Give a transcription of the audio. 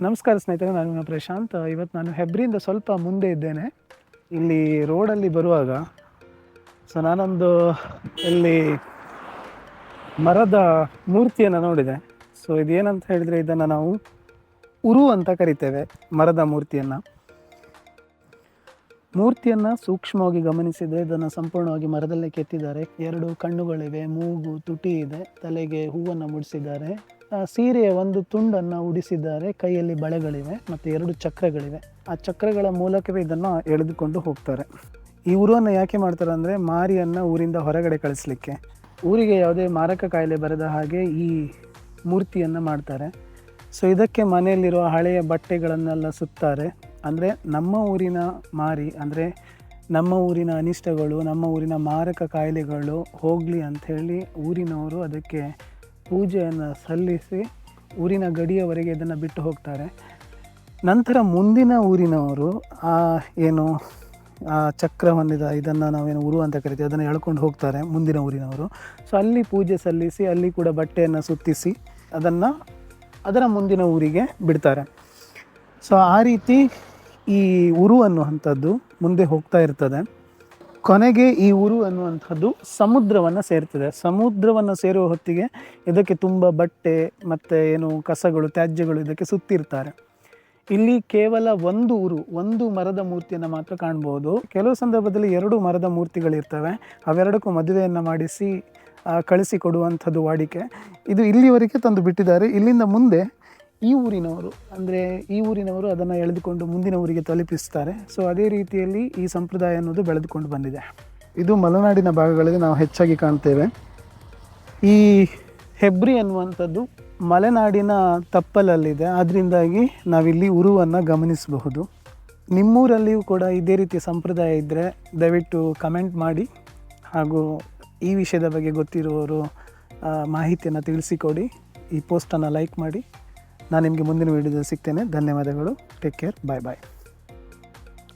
ನಮಸ್ಕಾರ ಸ್ನೇಹಿತರೆ, ನಾನು ಪ್ರಶಾಂತ್. ಇವತ್ತು ನಾನು ಹೆಬ್ರಿಯಿಂದ ಸ್ವಲ್ಪ ಮುಂದೆ ಇದ್ದೇನೆ. ಇಲ್ಲಿ ರೋಡಲ್ಲಿ ಬರುವಾಗ ಸೊ ನಾನೊಂದು ಇಲ್ಲಿ ಮರದ ಮೂರ್ತಿಯನ್ನು ನೋಡಿದೆ. ಸೊ ಇದೇನಂತ ಹೇಳಿದರೆ, ಇದನ್ನು ನಾವು ಉರು ಅಂತ ಕರಿತೇವೆ, ಮರದ ಮೂರ್ತಿಯನ್ನು. ಮೂರ್ತಿಯನ್ನು ಸೂಕ್ಷ್ಮವಾಗಿ ಗಮನಿಸಿದರೆ, ಇದನ್ನು ಸಂಪೂರ್ಣವಾಗಿ ಮರದಲ್ಲೇ ಕೆತ್ತಿದ್ದಾರೆ. ಎರಡು ಕಣ್ಣುಗಳಿವೆ, ಮೂಗು, ತುಟಿ ಇದೆ, ತಲೆಗೆ ಹೂವನ್ನು ಮುಡಿಸಿದ್ದಾರೆ. ಸೀರೆಯ ಒಂದು ತುಂಡನ್ನು ಉಡಿಸಿದ್ದಾರೆ. ಕೈಯಲ್ಲಿ ಬಳೆಗಳಿವೆ ಮತ್ತು ಎರಡು ಚಕ್ರಗಳಿವೆ. ಆ ಚಕ್ರಗಳ ಮೂಲಕವೇ ಇದನ್ನು ಎಳೆದುಕೊಂಡು ಹೋಗ್ತಾರೆ. ಈ ಊರನ್ನು ಯಾಕೆ ಮಾಡ್ತಾರೆ ಅಂದರೆ ಮಾರಿಯನ್ನು ಊರಿಂದ ಹೊರಗಡೆ ಕಳಿಸ್ಲಿಕ್ಕೆ. ಊರಿಗೆ ಯಾವುದೇ ಮಾರಕ ಕಾಯಿಲೆ ಬರದ ಹಾಗೆ ಈ ಮೂರ್ತಿಯನ್ನು ಮಾಡ್ತಾರೆ. ಸೊ ಇದಕ್ಕೆ ಮನೆಯಲ್ಲಿರುವ ಹಳೆಯ ಬಟ್ಟೆಗಳನ್ನೆಲ್ಲ ಸುತ್ತಾರೆ. ಅಂದರೆ ನಮ್ಮ ಊರಿನ ಮಾರಿ, ಅಂದರೆ ನಮ್ಮ ಊರಿನ ಅನಿಷ್ಟಗಳು, ನಮ್ಮ ಊರಿನ ಮಾರಕ ಕಾಯಿಲೆಗಳು ಹೋಗಲಿ ಅಂಥೇಳಿ ಊರಿನವರು ಅದಕ್ಕೆ ಪೂಜೆಯನ್ನು ಸಲ್ಲಿಸಿ ಊರಿನ ಗಡಿಯವರೆಗೆ ಇದನ್ನು ಬಿಟ್ಟು ಹೋಗ್ತಾರೆ. ನಂತರ ಮುಂದಿನ ಊರಿನವರು, ಆ ಏನು, ಆ ಚಕ್ರ ಹೊಂದಿದ ಇದನ್ನು ನಾವೇನು ಉರು ಅಂತ ಕರಿತೀವಿ, ಅದನ್ನು ಎಳ್ಕೊಂಡು ಹೋಗ್ತಾರೆ ಮುಂದಿನ ಊರಿನವರು. ಸೊ ಅಲ್ಲಿ ಪೂಜೆ ಸಲ್ಲಿಸಿ, ಅಲ್ಲಿ ಕೂಡ ಬಟ್ಟೆಯನ್ನು ಸುತ್ತಿಸಿ, ಅದನ್ನು ಅದರ ಮುಂದಿನ ಊರಿಗೆ ಬಿಡ್ತಾರೆ. ಸೊ ಆ ರೀತಿ ಈ ಉರು ಅನ್ನುವಂಥದ್ದು ಮುಂದೆ ಹೋಗ್ತಾ ಇರ್ತದೆ. ಕೊನೆಗೆ ಈ ಊರು ಅನ್ನುವಂಥದ್ದು ಸಮುದ್ರವನ್ನು ಸೇರ್ತದೆ. ಸಮುದ್ರವನ್ನು ಸೇರುವ ಹೊತ್ತಿಗೆ ಇದಕ್ಕೆ ತುಂಬ ಬಟ್ಟೆ, ಮತ್ತು ಏನು ಕಸಗಳು, ತ್ಯಾಜ್ಯಗಳು ಇದಕ್ಕೆ ಸುತ್ತಿರ್ತಾರೆ. ಇಲ್ಲಿ ಕೇವಲ ಒಂದು ಊರು, ಒಂದು ಮರದ ಮೂರ್ತಿಯನ್ನು ಮಾತ್ರ ಕಾಣ್ಬೋದು. ಕೆಲವು ಸಂದರ್ಭದಲ್ಲಿ ಎರಡು ಮರದ ಮೂರ್ತಿಗಳಿರ್ತವೆ. ಅವೆರಡಕ್ಕೂ ಮದುವೆಯನ್ನು ಮಾಡಿಸಿ ಕಳಿಸಿಕೊಡುವಂಥದ್ದು ಕಳಿಸಿ ಕೊಡುವಂಥದ್ದು ವಾಡಿಕೆ. ಇದು ಇಲ್ಲಿವರೆಗೆ ತಂದು ಬಿಟ್ಟಿದ್ದಾರೆ. ಇಲ್ಲಿಂದ ಮುಂದೆ ಈ ಊರಿನವರು, ಅಂದರೆ ಈ ಊರಿನವರು ಅದನ್ನು ಎಳೆದುಕೊಂಡು ಮುಂದಿನ ಊರಿಗೆ ತಲುಪಿಸ್ತಾರೆ. ಸೊ ಅದೇ ರೀತಿಯಲ್ಲಿ ಈ ಸಂಪ್ರದಾಯ ಅನ್ನೋದು ಬೆಳೆದುಕೊಂಡು ಬಂದಿದೆ. ಇದು ಮಲೆನಾಡಿನ ಭಾಗಗಳಲ್ಲಿ ನಾವು ಹೆಚ್ಚಾಗಿ ಕಾಣ್ತೇವೆ. ಈ ಹೆಬ್ರಿ ಅನ್ನುವಂಥದ್ದು ಮಲೆನಾಡಿನ ತಪ್ಪಲಲ್ಲಿದೆ. ಅದರಿಂದಾಗಿ ನಾವಿಲ್ಲಿ ಉರುವನ್ನು ಗಮನಿಸಬಹುದು. ನಿಮ್ಮೂರಲ್ಲಿಯೂ ಕೂಡ ಇದೇ ರೀತಿಯ ಸಂಪ್ರದಾಯ ಇದ್ದರೆ ದಯವಿಟ್ಟು ಕಮೆಂಟ್ ಮಾಡಿ. ಹಾಗೂ ಈ ವಿಷಯದ ಬಗ್ಗೆ ಗೊತ್ತಿರುವವರು ಮಾಹಿತಿಯನ್ನು ತಿಳಿಸಿಕೊಡಿ. ಈ ಪೋಸ್ಟನ್ನು ಲೈಕ್ ಮಾಡಿ. ನಾನು ನಿಮಗೆ ಮುಂದಿನ ವೀಡಿಯೋದಲ್ಲಿ ಸಿಗ್ತೇನೆ. ಧನ್ಯವಾದಗಳು. ಟೇಕ್ ಕೇರ್ ಬಾಯ್ ಬಾಯ್